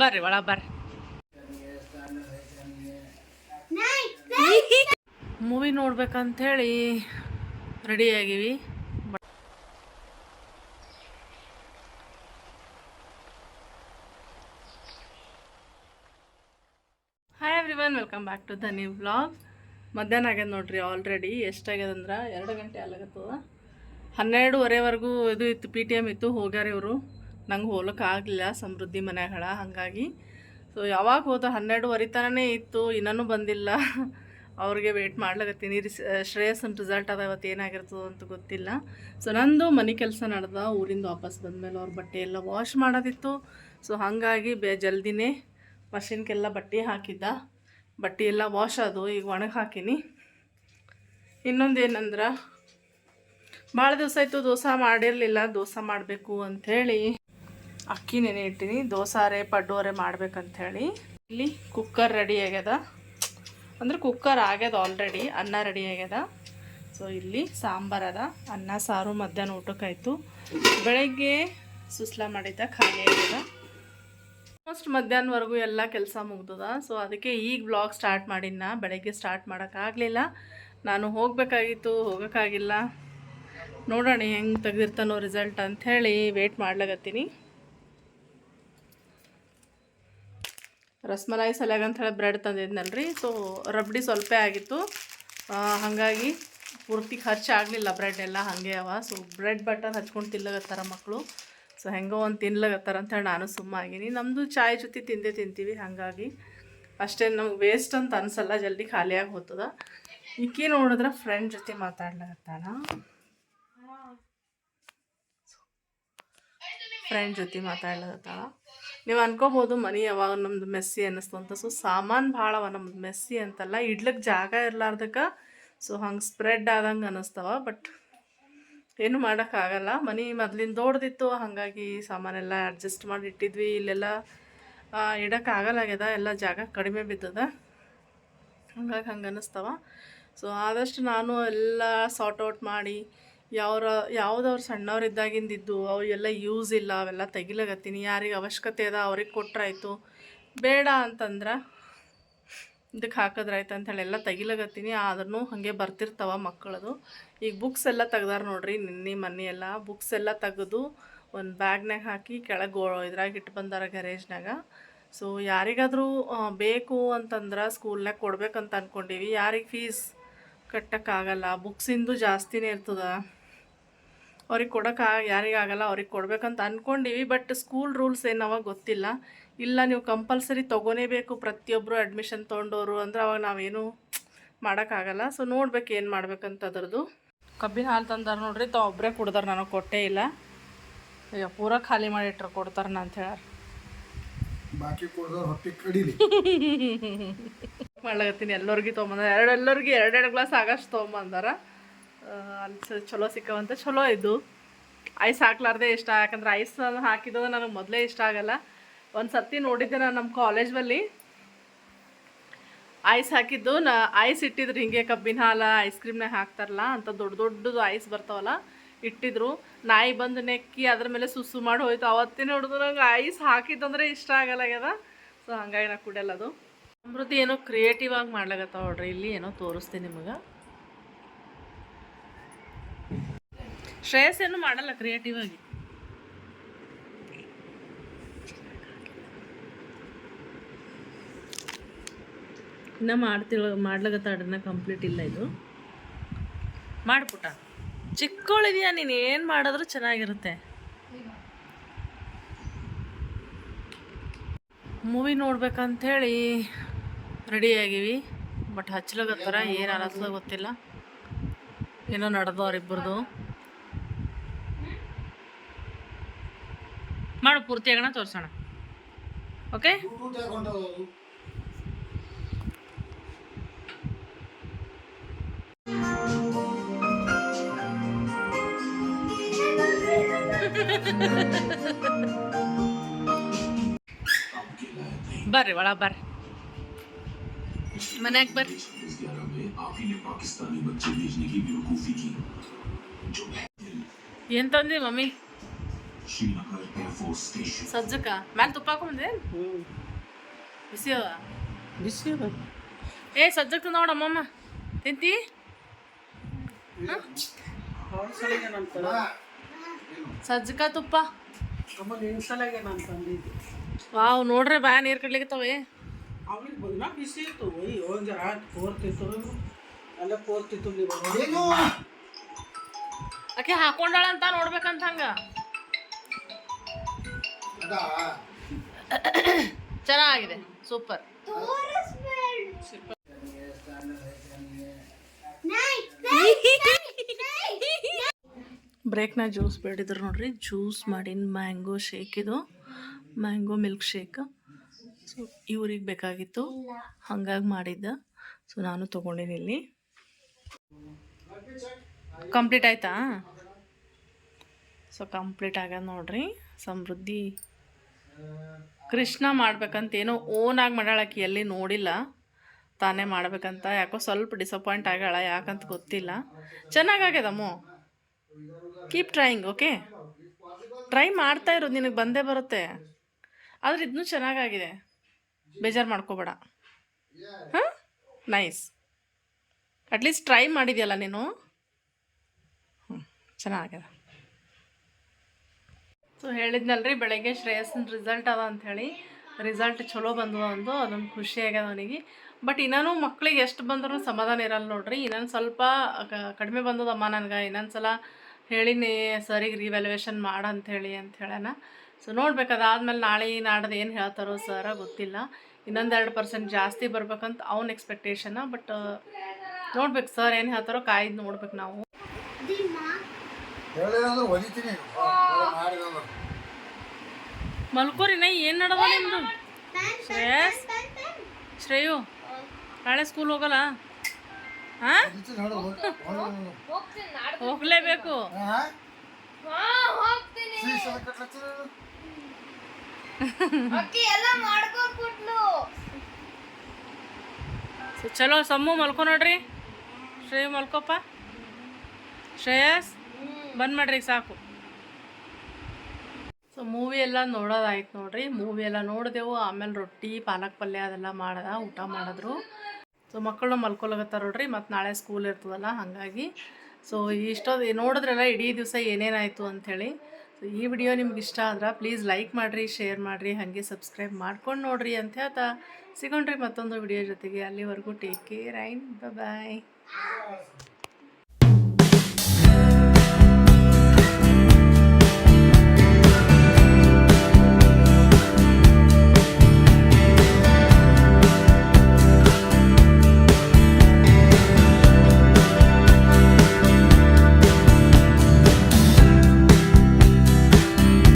ಬರ್ರಿ ಒಳಗೆ ಬರ್ರಿ. ಮೂವಿ ನೋಡ್ಬೇಕಂಥೇಳಿ ready ಆಗಿವಿ. Hi everyone welcome back to the new vlog ಮಧ್ಯಾಹ್ನ ಆಗ್ಯದ ನೋಡ್ರಿ ಆಲ್ರೆಡಿ ಎಷ್ಟಾಗ್ಯದಂದ್ರೆ ಎರಡು ಗಂಟೆ ಅಲ್ಲಾಗತ್ತದ ಹನ್ನೆರಡುವರೆವರೆಗೂ ಇದು ಇತ್ತು ಪಿ ಟಿ ಎಂ ಇತ್ತು, ಹೋಗ್ಯಾರ ಇವರು. ನಂಗೆ ಹೋಗ್ಲಿಕ್ಕೆ ಆಗಲಿಲ್ಲ ಸಮೃದ್ಧಿ ಮನೆಗಳ, ಹಾಗಾಗಿ. ಸೊ ಯಾವಾಗ ಹೋದ ಹನ್ನೆರಡುವರೆ ತನನೇ ಇತ್ತು, ಇನ್ನೂ ಬಂದಿಲ್ಲ. ಅವ್ರಿಗೆ ವೇಟ್ ಮಾಡ್ಲಾಗತ್ತೀನಿ ರಿಸ್ ಶ್ರೇಯಸ್ಸನ್ ರಿಸಲ್ಟ್ ಅದ ಇವತ್ತು ಏನಾಗಿರ್ತದೆ ಅಂತ ಗೊತ್ತಿಲ್ಲ. ಸೊ ನಂದು ಮನೆ ಕೆಲಸ ನಡೆದ, ಊರಿಂದ ವಾಪಸ್ ಬಂದಮೇಲೆ ಅವ್ರ ಬಟ್ಟೆ ಎಲ್ಲ ವಾಶ್ ಮಾಡೋದಿತ್ತು. ಸೊ ಹಾಗಾಗಿ ಬೇ, ಜಲ್ದಿನೇ ಮಷಿನ್ಗೆಲ್ಲ ಬಟ್ಟೆ ಹಾಕಿದ್ದ. ಬಟ್ಟೆ ಎಲ್ಲ ವಾಶ್ ಅದು ಈಗ ಒಣಗಿ ಹಾಕೀನಿ. ಇನ್ನೊಂದೇನಂದ್ರೆ ಭಾಳ ದಿವಸ ಆಯಿತು, ದೋಸೆ ಮಾಡಿರಲಿಲ್ಲ, ದೋಸೆ ಮಾಡಬೇಕು ಅಂಥೇಳಿ ಅಕ್ಕಿ ನೆನೆ ಇಟ್ಟಿನಿ. ದೋಸಾರೆ ಪಡ್ಡೋರೆ ಮಾಡ್ಬೇಕಂಥೇಳಿ ಇಲ್ಲಿ ಕುಕ್ಕರ್ ರೆಡಿ ಆಗ್ಯದ. ಅಂದ್ರೆ ಕುಕ್ಕರ್ ಆಗ್ಯದ ಆಲ್ರೆಡಿ ಅನ್ನ ರೆಡಿ ಆಗ್ಯದ. ಸೊ ಇಲ್ಲಿ ಸಾಂಬಾರ್ ಅದ. ಅನ್ನ, ಸಾರು, ಮಧ್ಯಾಹ್ನ ಊಟಕ್ಕಾಯ್ತು. ಬೆಳಗ್ಗೆ ಸುಸ್ಲಾ ಮಾಡಿದ್ದ, ಖಾಲಿ ಆಗ್ಯದ. ಆಲ್ಮೋಸ್ಟ್ ಮಧ್ಯಾಹ್ನವರೆಗೂ ಎಲ್ಲ ಕೆಲಸ ಮುಗ್ದದ. ಸೊ ಅದಕ್ಕೆ ಈಗ ಬ್ಲಾಗ್ ಸ್ಟಾರ್ಟ್ ಮಾಡಿನ ಬೆಳಗ್ಗೆ ಸ್ಟಾರ್ಟ್ ಮಾಡೋಕ್ಕಾಗಲಿಲ್ಲ ನಾನು ಹೋಗಬೇಕಾಗಿತ್ತು, ಹೋಗೋಕ್ಕಾಗಿಲ್ಲ. ನೋಡೋಣ ಹೆಂಗೆ ತೆಗೆದಿರ್ತಾನೋ ರಿಸಲ್ಟ್ ಅಂಥೇಳಿ ವೇಟ್ ಮಾಡ್ಲಾಗತ್ತೀನಿ ರಸ್ಮಲಾಯಿ ಸಲ್ಯಾಗ ಅಂತ ಹೇಳಿ ಬ್ರೆಡ್ ತಂದಿದ್ನಲ್ರಿ. ಸೊ ರಬ್ಡಿ ಸ್ವಲ್ಪ ಆಗಿತ್ತು. ಹಾಗಾಗಿ ಪೂರ್ತಿ ಖರ್ಚು ಆಗಲಿಲ್ಲ ಬ್ರೆಡ್ ಎಲ್ಲ, ಹಾಗೆ ಅವ. ಸೊ ಬ್ರೆಡ್ ಬಟರ್ ಹಚ್ಕೊಂಡು ತಿನ್ಲಗತ್ತಾರ ಮಕ್ಕಳು ಸೊ ಹೆಂಗೋ ಒಂದು ತಿನ್ಲಗತ್ತಾರ ಅಂತೇಳಿ ನಾನು ಸುಮ್ಮಾಗಿನಿ ನಮ್ಮದು ಚಾಯ್ ಜೊತೆ ತಿಂದೇ ತಿಂತೀವಿ, ಹಾಗಾಗಿ ಅಷ್ಟೇ ನಮ್ಗೆ ವೇಸ್ಟ್ ಅಂತ ಅನ್ಸಲ್ಲ, ಜಲ್ದಿ ಖಾಲಿಯಾಗಿ ಹೋಗ್ತದ ಇಕ್ಕಿ ನೋಡಿದ್ರೆ ಫ್ರೆಂಡ್ ಜೊತೆ ಮಾತಾಡ್ಲಾಗತ್ತಾನ ಫ್ರೆಂಡ್ ಜೊತೆ ಮಾತಾಡ್ಲತ್ತಾಳ ನೀವು ಅನ್ಕೋಬೋದು, ಮನೆ ಯಾವಾಗ ನಮ್ದು ಮೆಸ್ಸಿ ಅನ್ನಿಸ್ತು ಅಂತ. ಸೊ ಸಾಮಾನು ಅವ ನಮ್ದು ಮೆಸ್ಸಿ ಅಂತಲ್ಲ ಇಡ್ಲಿಕ್ಕೆ ಜಾಗ ಇರಲಾರ್ದಕ್ಕೆ ಸೊ ಹಂಗೆ ಸ್ಪ್ರೆಡ್ ಆದಂಗೆ ಅನ್ನಿಸ್ತವ. ಬಟ್ ಏನು ಮಾಡೋಕ್ಕಾಗಲ್ಲ ಮನೆ ಮೊದ್ಲಿನ ದೊಡ್ಡದಿತ್ತು, ಹಾಗಾಗಿ ಸಾಮಾನೆಲ್ಲ ಅಡ್ಜಸ್ಟ್ ಮಾಡಿ ಇಟ್ಟಿದ್ವಿ. ಇಲ್ಲೆಲ್ಲ ಇಡೋಕ್ಕಾಗಲ್ಲಾಗ್ಯದ ಎಲ್ಲ ಜಾಗ ಕಡಿಮೆ ಬಿದ್ದದ. ಹಂಗಾಗಿ ಹಂಗೆ ಅನ್ನಿಸ್ತವ. ಸೊ ಆದಷ್ಟು ನಾನು ಎಲ್ಲ ಸಾರ್ಟ್ ಔಟ್ ಮಾಡಿ ಯಾವ್ರ, ಯಾವ್ದವ್ರು ಸಣ್ಣವ್ರಿದ್ದಾಗಿಂದಿದ್ದು ಅವು ಎಲ್ಲ ಯೂಸ್ ಇಲ್ಲ, ಅವೆಲ್ಲ ತೆಗಿಲಾಗತ್ತೀನಿ ಯಾರಿಗೆ ಅವಶ್ಯಕತೆ ಅದ ಅವ್ರಿಗೆ ಕೊಟ್ರಾಯ್ತು. ಬೇಡ ಅಂತಂದ್ರೆ ಇದಕ್ಕೆ ಹಾಕಿದ್ರಾಯ್ತು ಅಂಥೇಳಿ ಎಲ್ಲ ತೆಗಿಲಾಗತ್ತೀನಿ ಆದ್ರೂ ಹಾಗೆ ಬರ್ತಿರ್ತಾವ ಮಕ್ಕಳದು. ಈಗ ಬುಕ್ಸ್ ಎಲ್ಲ ತೆಗ್ದಾರ ನೋಡ್ರಿ, ನಿನ್ನೆ, ಮೊನ್ನೆ ಎಲ್ಲ. ಬುಕ್ಸ್ ಎಲ್ಲ ತೆಗೆದು ಒಂದು ಬ್ಯಾಗ್ನಾಗ ಹಾಕಿ ಕೆಳಗೆ ಇದ್ರಾಗ ಇಟ್ಟು ಬಂದಾರ ಗ್ಯಾರೇಜ್ನಾಗ ಸೊ ಯಾರಿಗಾದರೂ ಬೇಕು ಅಂತಂದ್ರೆ ಸ್ಕೂಲ್ನಾಗ ಕೊಡ್ಬೇಕಂತ ಅಂದ್ಕೊಂಡೀವಿ ಯಾರಿಗೆ ಫೀಸ್ ಕಟ್ಟೋಕ್ಕಾಗಲ್ಲ. ಬುಕ್ಸಿಂದು ಜಾಸ್ತಿನೇ ಇರ್ತದ. ಅವ್ರಿಗೆ ಕೊಡೋಕೆ ಯಾರಿಗಾಗಲ್ಲ ಅವ್ರಿಗೆ ಕೊಡಬೇಕಂತ ಅಂದ್ಕೊಂಡಿವಿ ಬಟ್ ಸ್ಕೂಲ್ ರೂಲ್ಸ್ ಏನವ ಗೊತ್ತಿಲ್ಲ. ಇಲ್ಲ ನೀವು ಕಂಪಲ್ಸರಿ ತೊಗೊನೇಬೇಕು ಪ್ರತಿಯೊಬ್ಬರು ಅಡ್ಮಿಷನ್ ತೊಗೊಂಡವರು ಅಂದ್ರೆ ಅವಾಗ ನಾವೇನು ಮಾಡೋಕ್ಕಾಗಲ್ಲ ಸೊ ನೋಡ್ಬೇಕು ಏನು ಮಾಡ್ಬೇಕಂತ ಅದ್ರದ್ದು ಕಬ್ಬಿನ ಹಾಲು ತಂದಾರ ನೋಡ್ರಿ ತಾವು ಒಬ್ಬರೇ ಕುಡ್ದಾರ ನನಗೆ ಕೊಟ್ಟೇ ಇಲ್ಲ. ಈಗ ಪೂರ ಖಾಲಿ ಮಾಡಿಟ್ರು ಕೊಡ್ತಾರನ ಅಂತ ಹೇಳಾರ ಬಾಕಿ ಕೊಡ್ದವ್ರು ಹೊಟ್ಟೆ ಕಡಿಲಿ. ಮಾಡ್ಲಾಗತ್ತೀನಿ ಎಲ್ಲರಿಗೂ ತೊಗೊಂಬಂದಾರ. ಎರಡು ಎಲ್ಲರಿಗೂ ಎರಡೆರಡು ಗ್ಲಾಸ್ ಆಗಷ್ಟು ತೊಗೊಂಬಂದಾರ. ಅಲ್ಲಿ ಚಲೋ ಸಿಕ್ಕವಂತ ಚಲೋ ಇದ್ದು ಐಸ್ ಹಾಕ್ಲಾರ್ದೆ ಇಷ್ಟ, ಯಾಕಂದ್ರೆ ಐಸ್ ಹಾಕಿದ್ದು ನನಗೆ ಮೊದಲೇ ಇಷ್ಟ ಆಗಲ್ಲ. ಒಂದು ಸರ್ತಿ ನೋಡಿದ್ದೆ ನಾನು ನಮ್ಮ ಕಾಲೇಜ್ ಬಲ್ಲಿ ಐಸ್ ಹಾಕಿದ್ದು, ನಾ, ಐಸ್ ಇಟ್ಟಿದ್ರು ಹಿಂಗೆ ಕಬ್ಬಿನ ಹಾಲು, ಐಸ್ ಕ್ರೀಮ್ನಾಗ ಹಾಕ್ತಾರಲ್ಲ, ಅಂತ ದೊಡ್ಡ ದೊಡ್ಡದು ಐಸ್ ಬರ್ತಾವಲ್ಲ, ಇಟ್ಟಿದ್ರು. ನಾಯಿ ಬಂದು ನೆಕ್ಕಿ ಅದ್ರ ಮೇಲೆ ಸುಸ್ಸು ಮಾಡಿ ಹೋಯ್ತು. ಅವತ್ತಿನ ಹಿಡಿದು ನಂಗೆ ಐಸ್ ಹಾಕಿದ್ದಂದ್ರೆ ಇಷ್ಟ ಆಗಲ್ಲಾಗ್ಯದ ಸೊ ಹಂಗಾಗಿ ನಾ ಕುಡಿಯಲ್ಲ ಅದು. ಸಮೃದ್ಧಿ ಏನೋ ಕ್ರಿಯೇಟಿವ್ ಆಗಿ ಮಾಡ್ಲಾಗತ್ತ ನೋಡ್ರಿ, ಇಲ್ಲಿ ಏನೋ ತೋರಿಸ್ತೀನಿ ನಿಮಗೆ. ಶ್ರೇಯಸ್ ಏನು ಮಾಡಲ್ಲ ಕ್ರಿಯೇಟಿವ್ ಆಗಿ. ಇನ್ನ ಮಾಡ್ತಿಳ ಮಾಡ್ಲಾಗತ್ತಾಡ್ರನ್ನ ಕಂಪ್ಲೀಟ್ ಇಲ್ಲ ಇದು. ಮಾಡ್ಬಿಟ್ಟ. ಚಿಕ್ಕವಳಿದೆಯಾ ನೀನು ಏನು ಮಾಡಿದ್ರು ಚೆನ್ನಾಗಿರುತ್ತೆ. ಮೂವಿ ರೆಡಿ ಆಗಿವಿ. ಬಟ್ ಹಚ್ಲಾಗತ್ತಾರ ಏನು ಅನ್ನಿಸ್ಲ ಗೊತ್ತಿಲ್ಲ. ಏನೋ ನಡೆದು ಮಾಡು ಪೂರ್ತಿ ಆಗೋಣ ತೋರಿಸೋಣ. ಓಕೆ ಬರ್ರಿ ಒಳ ಬರ್ರಿ. ಮನ್ಯಾಗ ಬರ್ರಿ. ಏನ್ ತಂದಿ ಮಮ್ಮಿ? ಸಜ್ಜಕ ಮ್ಯಾಲೆ ತುಪ್ಪ ಹಾಕೊಂಬಂದೆ? ಹ್ಞೂ ಬಿಸಿ ಅದ ಬಿಸಿ ಅದ ಏ ಸಜ್ಜಕ ನೋಡಮ್ಮಮ್ಮ ತಿಂತಿ ಸಜ್ಜಕ ತುಪ್ಪ ವಾವ್ ನೋಡ್ರಿ ಬಾ ನೀರು ಕಡ್ಲಿಕತ್ತವೆ ಬಿಸಿ ಇತ್ತು ಅಯ್ಯೋ ಒಂದು ಜರ ಕೋರ್ತಿತ್ತು ಎಲ್ಲ ಕೋರ್ತಿತ್ತು ನೀವು ಏನು ಆಕೆ ಹಾಕೊಂಡಾಳ ಅಂತ ನೋಡ್ಬೇಕಂತ ಹಂಗ. ಚೆನ್ನಾಗಿದೆ ಸೂಪರ್. ಬ್ರೇಕ್ನ ಜ್ಯೂಸ್ ಬೇಡಿದ್ರು ನೋಡ್ರಿ ಜ್ಯೂಸ್ ಮಾಡಿನ ಮ್ಯಾಂಗೋ ಶೇಕ್ ಇದು. Mango milk shake. ಸೊ ಇವ್ರಿಗೆ ಬೇಕಾಗಿತ್ತು. ಹಂಗಾಗಿ ಮಾಡಿದ್ದ. ಸೊ ನಾನು ತೊಗೊಂಡಿನಿ ಇಲ್ಲಿ. ಕಂಪ್ಲೀಟ್ ಆಯ್ತಾ? ಸೊ ಕಂಪ್ಲೀಟ್ ಆಗ್ಯದ ನೋಡ್ರಿ. ಸಮೃದ್ಧಿ ಕೃಷ್ಣ ಮಾಡ್ಬೇಕಂತ ಏನೋ ಓನಾಗಿ ಮಾಡಾಳಕ್ಕೆ ಎಲ್ಲಿ ನೋಡಿಲ್ಲ, ತಾನೇ ಮಾಡ್ಬೇಕಂತ ಯಾಕೋ ಸ್ವಲ್ಪ ಡಿಸಪಾಯಿಂಟ್ ಆಗ್ಯಾಳ ಯಾಕಂತ ಗೊತ್ತಿಲ್ಲ. ಚೆನ್ನಾಗಾಗ್ಯದಮ್ಮು. ಕೀಪ್ ಟ್ರೈಯಿಂಗ್ ಓಕೆ ಟ್ರೈ ಮಾಡ್ತಾ ಇರೋದು ನಿನಗೆ ಬಂದೇ ಬರುತ್ತೆ. ಆದರೆ ಇದನ್ನೂ ಚೆನ್ನಾಗಾಗಿದೆ. ಬೇಜಾರು ಮಾಡ್ಕೋಬೇಡ. ಹಾಂ? ನೈಸ್ ಅಟ್ಲೀಸ್ಟ್ ಟ್ರೈ ಮಾಡಿದ್ಯಲ್ಲ ನೀನು? ಹ್ಞೂ ಚೆನ್ನಾಗ್ಯದ. ಸೊ ಹೇಳಿದ್ನಲ್ರಿ, ಬೆಳಗ್ಗೆ ಶ್ರೇಯಸ್ನ ರಿಸಲ್ಟ್ ಅದ ಅಂಥೇಳಿ ರಿಸಲ್ಟ್ ಚಲೋ ಬಂದವ ಅಂದು, ಅದೊಂದು ಖುಷಿ ಆಗ್ಯದ ಅವನಿಗೆ. ಬಟ್ ಇನ್ನೂ ಮಕ್ಳಿಗೆ ಎಷ್ಟು ಬಂದರೂ ಸಮಾಧಾನ ಇರಲ್ಲ ನೋಡ್ರಿ. ಇನ್ನೊಂದು ಸ್ವಲ್ಪ ಕಡಿಮೆ ಬಂದದಮ್ಮ ನನಗೆ. ಇನ್ನೊಂದು ಸಲ ಹೇಳಿನಿ, ಸರಿಗೆ ರಿವ್ಯಾಲ್ಯೂಯೇಷನ್ ಮಾಡ ಅಂಥೇಳಿ ಅಂತ ಹೇಳೋಣ ಸೊ ನೋಡ್ಬೇಕು, ಅದಾದಮೇಲೆ ನಾಳೆ ನಾಡ್ದು ಏನು ಹೇಳ್ತಾರೋ ಸರ ಗೊತ್ತಿಲ್ಲ. ಇನ್ನೊಂದೆರಡು ಪರ್ಸೆಂಟ್ ಜಾಸ್ತಿ ಬರ್ಬೇಕಂತ ಅವ್ನ ಎಕ್ಸ್ಪೆಕ್ಟೇಷನ ಬಟ್ ನೋಡ್ಬೇಕು ಸರ್ ಏನು ಹೇಳ್ತಾರೋ ಕಾಯ್ದು ನೋಡ್ಬೇಕು ನಾವು. ಮಲ್ಕೋರಿ ನೈ ಏನು ನಡವ ನಿಮ್ದು? ಶ್ರೇಯಸ್? ಶ್ರೇಯು ನಾಳೆ ಸ್ಕೂಲ್ ಹೋಗಲ್ಲ? ಹಾಂ ಹೋಗ್ಲೇಬೇಕು ಸೊ ಚಲೋ ಸಮ್ಮು ಮಲ್ಕೊ ನೋಡ್ರಿ. ಶ್ರೇಯು ಮಲ್ಕೋಪ್ಪ. ಶ್ರೇಯಸ್? ಬಂದ್ ಮಾಡ್ರಿ, ಸಾಕು. ಸೊ ಮೂವಿ ಎಲ್ಲ ನೋಡೋದಾಯ್ತು ನೋಡ್ರಿ. ಮೂವಿ ಎಲ್ಲ ನೋಡಿದೆವು, ಆಮೇಲೆ ರೊಟ್ಟಿ, ಪಾಲಕ್ ಪಲ್ಯ ಅದೆಲ್ಲ ಮಾಡದ ಊಟ ಮಾಡಿದ್ರು. ಸೊ ಮಕ್ಕಳು ಮಲ್ಕೊಳಗತ್ತಾರ ನೋಡ್ರಿ ಮತ್ತು ನಾಳೆ ಸ್ಕೂಲ್ ಇರ್ತದಲ್ಲ, ಹಾಗಾಗಿ. ಸೊ ಇಷ್ಟೊಂದು ನೋಡಿದ್ರಲ್ಲ ಇಡೀ ದಿವಸ ಏನೇನಾಯಿತು ಅಂಥೇಳಿ ಸೊ ಈ ವಿಡಿಯೋ ನಿಮ್ಗೆ ಇಷ್ಟ ಆದ್ರೆ ಪ್ಲೀಸ್ ಲೈಕ್ ಮಾಡಿರಿ ಶೇರ್ ಮಾಡಿರಿ, ಹಾಗೆ ಸಬ್ಸ್ಕ್ರೈಬ್ ಮಾಡ್ಕೊಂಡು ನೋಡ್ರಿ ಅಂತ ಹೇಳ್ತಾ ಸಿಗೋಣ್ರಿ ಮತ್ತೊಂದು ವಿಡಿಯೋ ಜೊತೆಗೆ. ಅಲ್ಲಿವರೆಗೂ ಟೇಕ್ ಕೇರ್ ಆ್ಯಂಡ್ ಬಾಯ್